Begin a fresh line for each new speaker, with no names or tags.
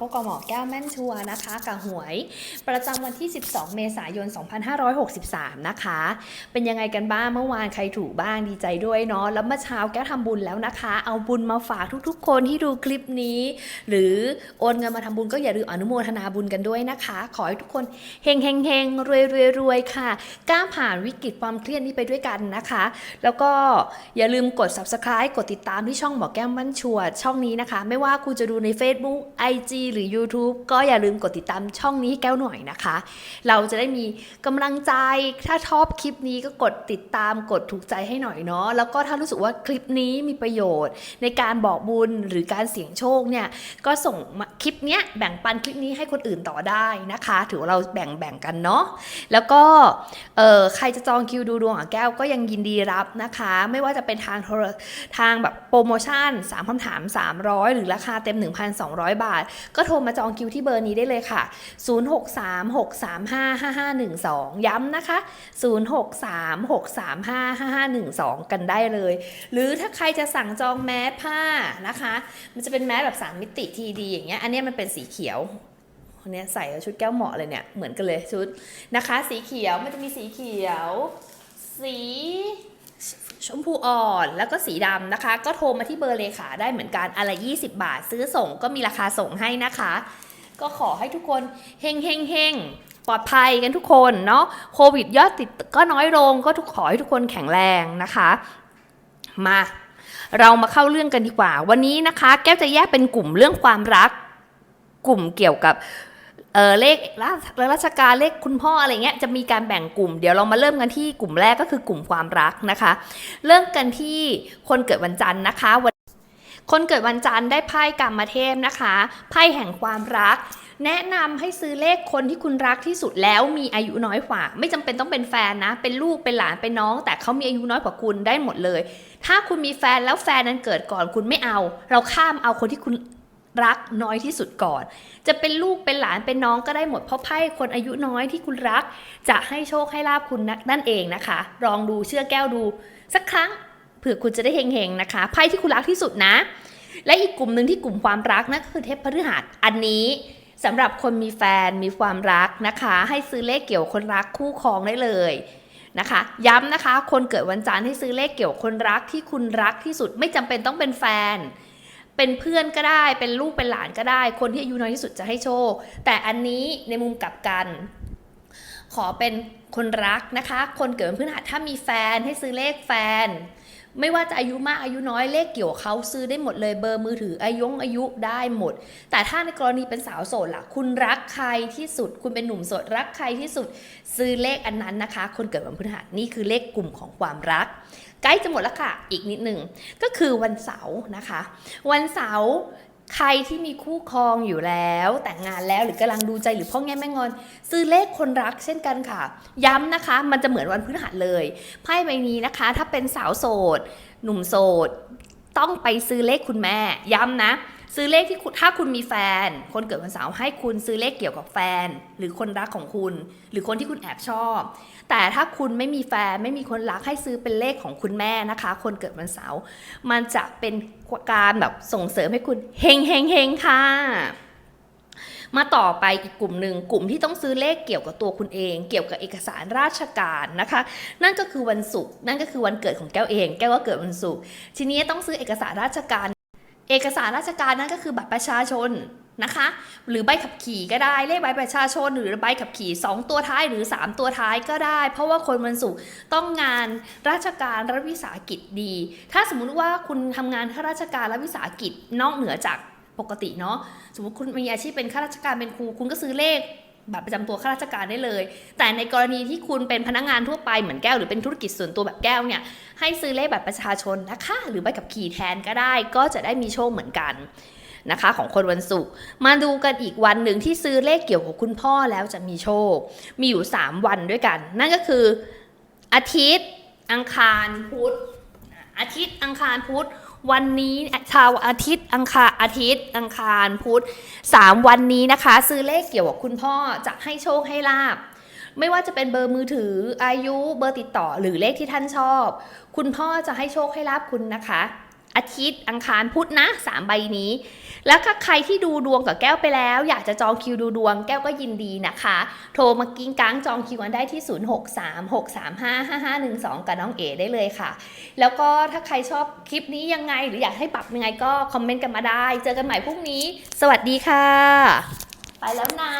พบกับหมอแก้วแม่นชัวร์นะคะกับหวย ประจำวันที่ 12 เมษายน 2563 นะคะ เป็นยังไงกันบ้างเมื่อวานใครถูกบ้างดีใจด้วยเนาะแล้วเมื่อเช้าแก้วทำบุญแล้วนะคะ เอาบุญมาฝากทุกๆ คนที่ดูคลิปนี้ หรือโอนเงินมาทำบุญก็อย่าลืมอนุโมทนาบุญกันด้วยนะคะ ขอให้ทุกคนเฮงเฮงเฮงรวยรวยรวยค่ะก้าวผ่านวิกฤตความเครียดนี้ไปด้วยกันนะคะ แล้วก็อย่าลืมกด subscribe กดติดตามที่ช่องหมอแก้มมั่นชัวร์ช่องนี้นะคะ ไม่ว่าคุณจะดูใน Facebook IG หรือ YouTube ก็อย่าลืมกดติดตามช่องนี้ให้แก้วหน่อยนะคะ เราจะได้มีกำลังใจ ถ้าชอบคลิปนี้ก็กดติดตามกดถูกใจให้หน่อยเนาะ แล้วก็ถ้ารู้สึกว่าคลิปนี้มีประโยชน์ ในการบอกบุญหรือการเสี่ยงโชคเนี่ยก็ส่งคลิปเนี้ยแบ่งปันคลิปนี้ให้คนอื่นต่อได้นะคะ ถือว่าเราแบ่งแบ่งกันเนาะ แล้วก็เออใครจะจองคิวดูดวงกับแก้วก็ยังยินดีรับนะคะ ไม่ว่าจะเป็นทางโทรทางแบบโปรโมชั่น 3คำถาม 300 หรือราคาเต็ม 1,200 บาทก็โทรมาจองคิวที่เบอร์นี้ได้เลยค่ะ 0636355512 ย้ำนะคะ 0636355512 กันได้เลย หรือถ้าใครจะสั่งจองแมสผ้านะคะ มันจะเป็นแมสแบบ 3 มิติทีดีอย่างเงี้ย อันนี้มันเป็นสีเขียวคนเนี้ยใส่แล้วชุดแก้วเหมาะเลยเนี่ย เหมือนกันเลยชุดนะคะ สีเขียวมันจะมีสีเขียว สี ชมพูอ่อนแล้วก็สีดำนะคะ ก็โทรมาที่เบอร์เลขาได้เหมือนกันอะไร20 บาท ซื้อส่งก็มีราคาส่งให้นะคะ ก็ขอให้ทุกคนเฮงเฮงเฮงปลอดภัยกันทุกคนเนาะโควิดยอดติดก็น้อยลงก็ทุกขอให้ทุกคนแข็งแรงนะคะ มา เรามาเข้าเรื่องกันดีกว่า วันนี้นะคะ แก้วจะแยกเป็นกลุ่มเรื่องความรัก กลุ่มเกี่ยวกับ เออเลขราราชการเลขคุณพ่ออะไรเงี้ยจะมีการแบ่งกลุ่ม เดี๋ยวเรามาเริ่มกันที่กลุ่มแรกก็คือกลุ่มความรักนะคะ เริ่มกันที่คนเกิดวันจันทร์นะคะวันคนเกิดวันจันทร์ได้ไพ่กรรมเทพนะคะไพ่แห่งความรัก แนะนำให้ซื้อเลขคนที่คุณรักที่สุดแล้วมีอายุน้อยกว่า ไม่จำเป็นต้องเป็นแฟนนะ เป็นลูกเป็นหลานเป็นน้อง แต่เขามีอายุน้อยกว่าคุณได้หมดเลย ถ้าคุณมีแฟนแล้วแฟนนั้นเกิดก่อนคุณไม่เอา เราข้ามเอาคนที่คุณ รักน้อยที่สุดก่อน จะเป็นลูกเป็นหลานเป็นน้องก็ได้หมดเพราะไพ่คนอายุน้อยที่คุณรัก จะให้โชคให้ลาบคุณนั่นเองนะคะ ลองดูเชื่อแก้วดู สักครั้งเผื่อคุณจะได้เฮงๆนะคะไพ่ที่คุณรักที่สุดนะ และอีกกลุ่มหนึ่งที่กลุ่มความรักนั่นก็คือเทพพฤหัสอันนี้สำหรับคนมีแฟนมีความรักนะคะ ให้ซื้อเลขเกี่ยวคนรักคู่ครองได้เลยนะคะ ย้ำนะคะ คนเกิดวันจันทร์ให้ซื้อเลขเกี่ยวคนรักที่คุณรักที่สุดไม่จำเป็นต้องเป็นแฟน เป็นเพื่อนก็ได้ เป็นลูกเป็นหลานก็ได้ คนที่อายุน้อยที่สุดจะให้โชค แต่อันนี้ในมุมกลับกัน ขอเป็นคนรักนะคะ คนเกิดพื้นพฤหัสถ้ามีแฟนให้ซื้อเลขแฟน ไม่ว่าจะอายุมากอายุน้อยเลขเกี่ยวเขาซื้อได้หมดเลยเบอร์มือถืออายุอายุได้หมด แต่ถ้าในกรณีเป็นสาวโสดล่ะ คุณรักใครที่สุด คุณเป็นหนุ่มโสดรักใครที่สุด ซื้อเลขอันนั้นนะคะ คนเกิดวันพฤหัสนี่คือเลขกลุ่มของความรักใกล้จะหมดแล้วค่ะ อีกนิดหนึ่งก็คือวันเสาร์นะคะ วันเสาร์ ใครที่มีคู่ครองอยู่แล้ว แต่งงานแล้วหรือกำลังดูใจหรือพ่อแง่แม่งอน ซื้อเลขคนรักเช่นกันค่ะ ย้ำนะคะ มันจะเหมือนวันพฤหัสเลยไพ่ใบนี้นะคะ ถ้าเป็นสาวโสด หนุ่มโสด ต้องไปซื้อเลขคุณแม่ ย้ำนะ ซื้อเลขที่ถ้าคุณมีแฟน คนเกิดวันเสาร์ให้คุณซื้อเลขเกี่ยวกับแฟน หรือคนรักของคุณ หรือคนที่คุณแอบชอบ แต่ถ้าคุณไม่มีแฟนไม่มีคนรักให้ซื้อเป็นเลขของคุณแม่นะคะ คนเกิดวันเสาร์มันจะเป็นการแบบส่งเสริมให้คุณเฮงเฮงเฮงค่ะมาต่อไปอีกกลุ่มหนึ่งกลุ่มที่ต้องซื้อเลขเกี่ยวกับตัวคุณเอง เกี่ยวกับเอกสารราชการนะคะ นั่นก็คือวันศุกร์นั่นก็คือวันเกิดของแก้วเอง แก้วก็เกิดวันศุกร์ทีนี้ต้องซื้อเอกสารราชการ เอกสารราชการนั่นก็คือบัตรประชาชน นะคะ หรือใบขับขี่ก็ได้เลขใบประชาชนหรือใบขับขี่ 2 ตัวท้ายหรือ 3 ตัวท้ายก็ได้ เพราะว่าคนวันศุกร์ต้องงานราชการรัฐวิสาหกิจดี ถ้าสมมุติว่าคุณทำงานข้าราชการรัฐวิสาหกิจนอกเหนือจากปกติเนาะสมมติคุณมีอาชีพเป็นข้าราชการเป็นครู คุณก็ซื้อเลขบัตรประจำตัวข้าราชการได้เลย แต่ในกรณีที่คุณเป็นพนักงานทั่วไปเหมือนแก้วหรือเป็นธุรกิจส่วนตัวแบบแก้วเนี่ย ให้ซื้อเลขบัตรประชาชนนะคะ หรือใบขับขี่แทนก็ได้ ก็จะได้มีโชคเหมือนกัน นะคะ ของคนวันศุกร์มาดูกันอีกวันหนึ่งที่ซื้อเลขเกี่ยวกับคุณพ่อแล้วจะมีโชค มีอยู่ 3 วันด้วยกัน นั่นก็คืออาทิตย์ อังคารพุธอาทิตย์อังคารพุธวันนี้ชาวอาทิตย์อังคารอาทิตย์ อังคารพุธสามวันนี้นะคะ ซื้อเลขเกี่ยวกับคุณพ่อจะให้โชคให้ลาบไม่ว่าจะเป็นเบอร์มือถืออายุเบอร์ติดต่อหรือเลขที่ท่านชอบ คุณพ่อจะให้โชคให้ลาบคุณนะคะ อาทิตย์อังคารพุธนะสามใบนี้ แล้วถ้าใครที่ดูดวงกับแก้วไปแล้ว อยากจะจองคิวดูดวงแก้วก็ยินดีนะคะ โทรมากิ้งก้างจองคิวกันได้ที่ 0636355512 กับน้องเอได้เลยค่ะ แล้วก็ถ้าใครชอบคลิปนี้ยังไง หรืออยากให้ปรับยังไงก็คอมเมนต์กันมาได้ เจอกันใหม่พรุ่งนี้ สวัสดีค่ะ ไปแล้วนะ